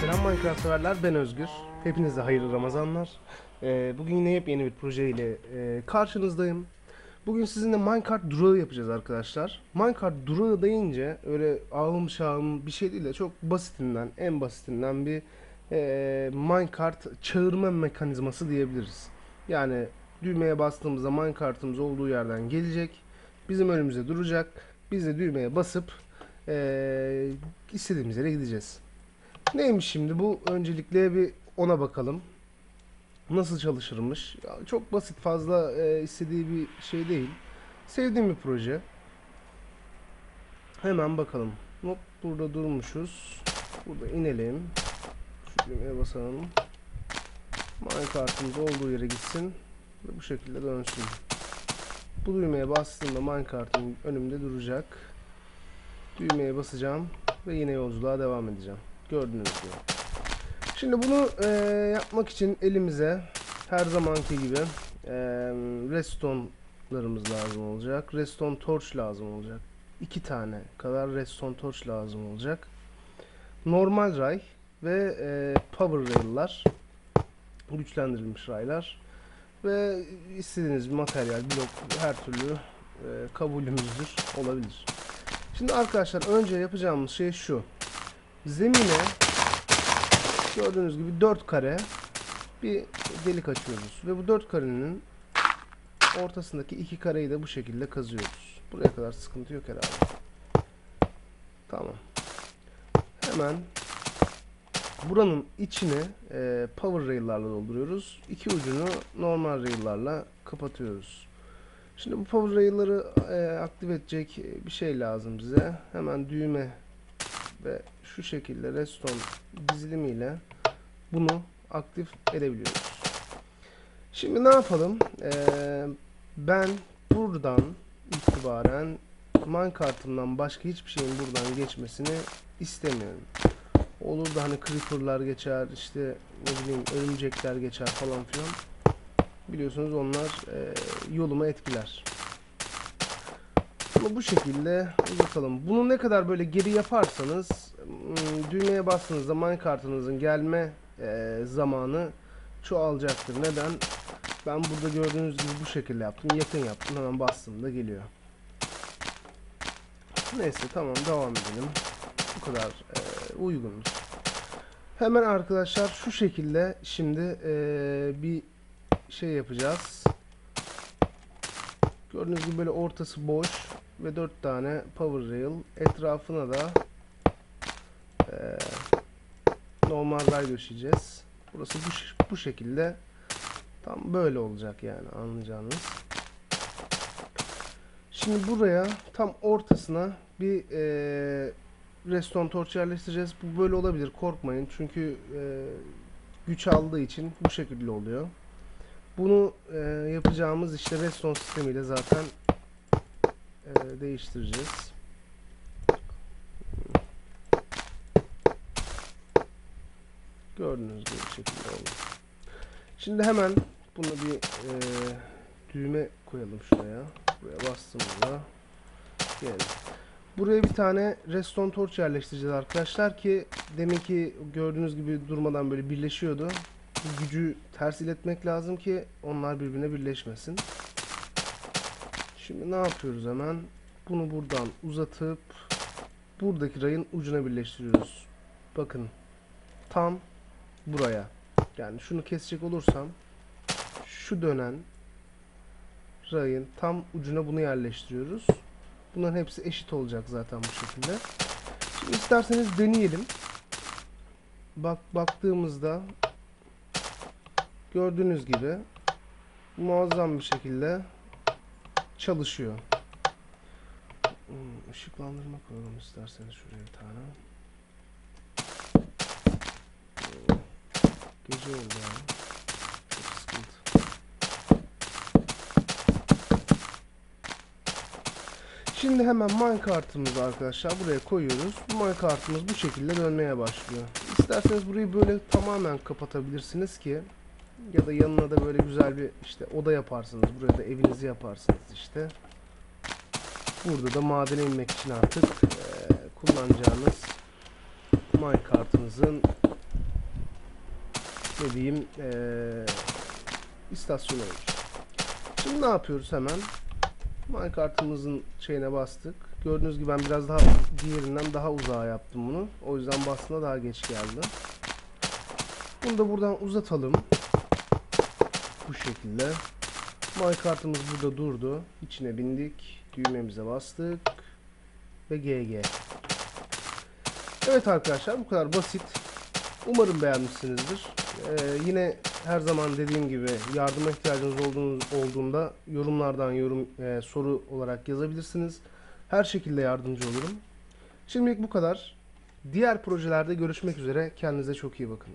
Selam Minecraft severler ben Özgür. Hepinize hayırlı Ramazanlar. Ee, bugün yine yepyeni bir proje ile e, karşınızdayım. Bugün sizinle Minecraft durağı yapacağız arkadaşlar. Minecraft durağı deyince öyle ağım şağım bir şey değil de çok basitinden en basitinden bir e, Minecraft çağırma mekanizması diyebiliriz. Yani düğmeye bastığımızda Minecart'ımız olduğu yerden gelecek. Bizim önümüze duracak. Biz de düğmeye basıp e, istediğimiz yere gideceğiz. Neymiş şimdi bu? Öncelikle bir ona bakalım. Nasıl çalışırmış? Ya çok basit, fazla e, istediği bir şey değil. Sevdiğim bir proje. Hemen bakalım. Hop burada durmuşuz. Burada inelim. Düğmeye basalım. Minecart'ımız olduğu yere gitsin. Ve bu şekilde dönsün. Bu düğmeye bastığımda minecart'ım önümde duracak. Düğmeye basacağım ve yine yolculuğa devam edeceğim. Gördüğünüz gibi. Şimdi bunu e, yapmak için elimize her zamanki gibi e, redstone'larımız lazım olacak. Redstone torch lazım olacak. İki tane kadar redstone torch lazım olacak. Normal ray ve e, power rail'lar. Güçlendirilmiş raylar. Ve istediğiniz bir materyal, blok her türlü e, kabulümüzdür, olabilir. Şimdi arkadaşlar önce yapacağımız şey şu. Zemine gördüğünüz gibi 4 kare bir delik açıyoruz. Ve bu 4 karenin ortasındaki iki kareyi de bu şekilde kazıyoruz. Buraya kadar sıkıntı yok herhalde. Tamam. Hemen buranın içini e, power rail'larla dolduruyoruz. İki ucunu normal rail'larla kapatıyoruz. Şimdi bu power rail'ları e, aktif edecek bir şey lazım bize. Hemen düğme ve şu şekilde redstone dizilimiyle bunu aktif edebiliyoruz. Şimdi ne yapalım? Ee, ben buradan itibaren minecart'ımdan başka hiçbir şeyin buradan geçmesini istemiyorum. Olur da hani creeper'lar geçer, işte ne bileyim örümcekler geçer falan filan. Biliyorsunuz onlar e, yolumu etkiler. Bunu bu şekilde uzatalım. Bunu ne kadar böyle geri yaparsanız hmm, düğmeye bastığınızda minecart'ınızın gelme e, zamanı çoğalacaktır. Neden? Ben burada gördüğünüz gibi bu şekilde yaptım. Yakın yaptım. Hemen bastığımda geliyor. Neyse tamam devam edelim. Bu kadar e, uygundur. Hemen arkadaşlar şu şekilde şimdi e, bir şey yapacağız. Gördüğünüz gibi böyle ortası boş ve 4 tane power rail etrafına da eee, normal ray. Burası bu, bu şekilde tam böyle olacak yani anlayacağınız. Şimdi buraya tam ortasına bir eee redstone torch yerleştireceğiz. Bu böyle olabilir korkmayın çünkü eee, güç aldığı için bu şekilde oluyor. Bunu eee, yapacağımız işte redstone sistemiyle zaten eee, değiştireceğiz. Gördüğünüz gibi bu şekilde oldu. Şimdi hemen bunu bir eee, düğme koyalım şuraya. Buraya bastığımızda geldi. Buraya bir tane redstone torch yerleştireceğiz arkadaşlar ki demek ki gördüğünüz gibi durmadan böyle birleşiyordu. Bu gücü ters iletmek lazım ki onlar birbirine birleşmesin. Şimdi ne yapıyoruz hemen? Bunu buradan uzatıp buradaki rayın ucuna birleştiriyoruz. Bakın tam buraya. Yani şunu kesecek olursam şu dönen rayın tam ucuna bunu yerleştiriyoruz. Bunların hepsi eşit olacak zaten bu şekilde. Şimdi isterseniz deneyelim. Bak baktığımızda gördüğünüz gibi muazzam bir şekilde çalışıyor. Hmm, ışıklandırma koyalım isterseniz şuraya bir tane. Gece oldu yani. Çok sıkıntı. Şimdi hemen minecart'ımızı arkadaşlar buraya koyuyoruz. Minecart'ımız bu şekilde dönmeye başlıyor. İsterseniz burayı böyle tamamen kapatabilirsiniz ki ya da yanına da böyle güzel bir işte oda yaparsınız. Buraya da evinizi yaparsınız işte. Burada da madene inmek için artık eee, kullanacağınız minecart'ınızın ne diyeyim eee istasyonu olur. Şimdi ne yapıyoruz hemen? Minecart'ımızın şeyine bastık. Gördüğünüz gibi ben biraz daha diğerinden daha uzağa yaptım bunu. O yüzden bastığında daha geç geldi. Bunu da buradan uzatalım. Bu şekilde. Minecart'ımız burada durdu. İçine bindik. Düğmemize bastık. Ve GG. Evet arkadaşlar bu kadar basit. Umarım beğenmişsinizdir. Ee, yine her zaman dediğim gibi yardıma ihtiyacınız olduğunuz, olduğunda yorumlardan yorum e, soru olarak yazabilirsiniz. Her şekilde yardımcı olurum. Şimdilik bu kadar. Diğer projelerde görüşmek üzere. Kendinize çok iyi bakın.